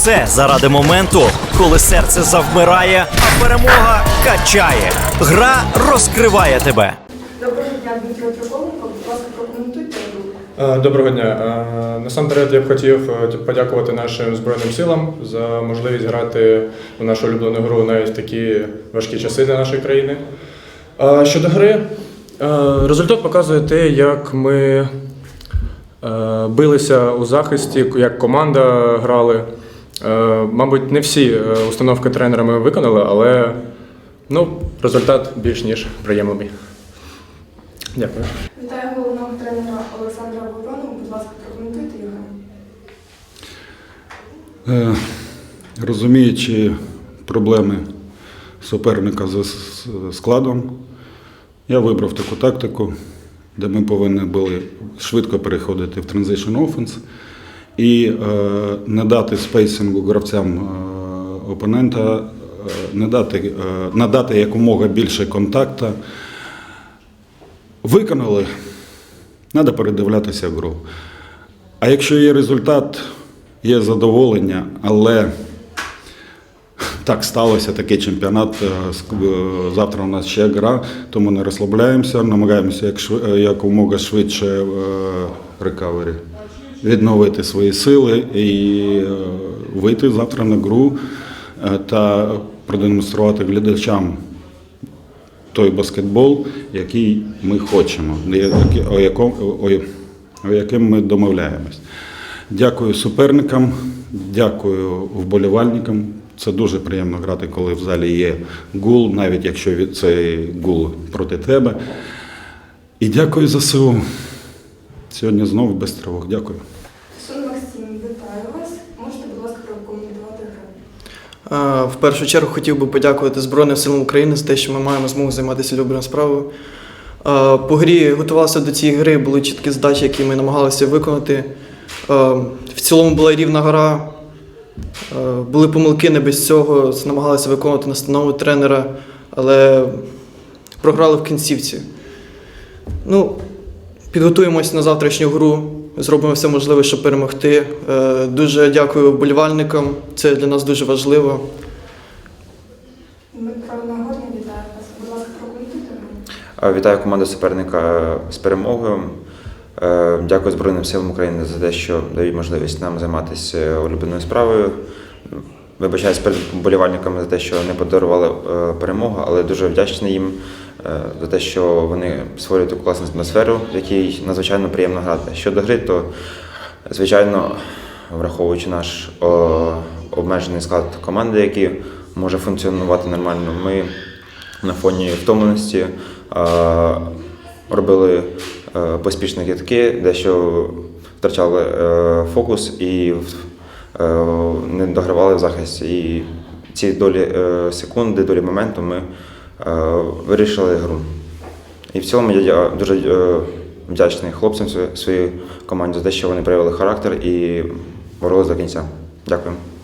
все заради моменту, коли серце завмирає, а перемога качає. Гра розкриває тебе. Доброго дня, Дмитро Проколенко. Будь ласка, прокоментуйте. Е, Доброго дня. Е, Насамперед я б хотів е, подякувати нашим Збройним силам за можливість грати в нашу улюблену гру навіть в такі важкі часи для нашої країни. Щодо гри, результат показує те, як ми билися у захисті, як команда грали. Е, Мабуть, не всі е, установки тренера ми виконали, але ну, результат більш ніж приємний. Дякую. Вітаю головного тренера Олександра Воронова. Будь ласка, прокоментуйте його. Е, Розуміючи проблеми суперника з складом, я вибрав таку тактику, де ми повинні були швидко переходити в transition offense і е, не дати спейсингу гравцям е, опонента, е, не дати, надати якомога більше контакту. Виконали, треба передивлятися гру. А якщо є результат, є задоволення, але так сталося, такий чемпіонат. Завтра у нас ще гра, тому не розслабляємося, намагаємося якомога швидше рекавері, відновити свої сили і е, вийти завтра на гру е, та продемонструвати глядачам той баскетбол, який ми хочемо, о якому, о, яким ми домовляємось. Дякую суперникам, дякую вболівальникам. Це дуже приємно грати, коли в залі є гул, навіть якщо цей гул проти тебе. І дякую ЗСУ. Сьогодні знову без тривог. Дякую. Сун Максим, вітаю вас. Можете, будь ласка, прокоментувати гру. Е, В першу чергу хотів би подякувати Збройним силам України за те, що ми маємо змогу займатися улюбленою справою. По грі готувалися до цієї гри, були чіткі задачі, які ми намагалися виконати. В цілому була рівна гра. Були помилки не без цього, намагалися виконувати настанову тренера, але програли в кінцівці. Ну, підготуємось на завтрашню гру, зробимо все можливе, щоб перемогти. Е, Дуже дякую вболівальникам, це для нас дуже важливо. Дмитро Нагорний, вітаю вас. Будь ласка, прокоментуйте. Е, Вітаю команду суперника з перемогою. Е, Дякую Збройним силам України за те, що дають можливість нам займатися улюбленою справою. Вибачаюсь перед болівальниками за те, що не подарували е, перемогу, але дуже вдячний їм е, за те, що вони створюють таку класну атмосферу, в якій надзвичайно приємно грати. Щодо гри, то звичайно, враховуючи наш обмежений склад команди, який може функціонувати нормально, ми на фоні втомленості е, робили поспішні китки, дещо втрачали фокус і е, не догравали в захисті. І ці долі е, секунди, долі моменту ми е, вирішили гру. І в цілому я дуже е, вдячний хлопцям своїй команді за те, що вони проявили характер і боролися до кінця. Дякую.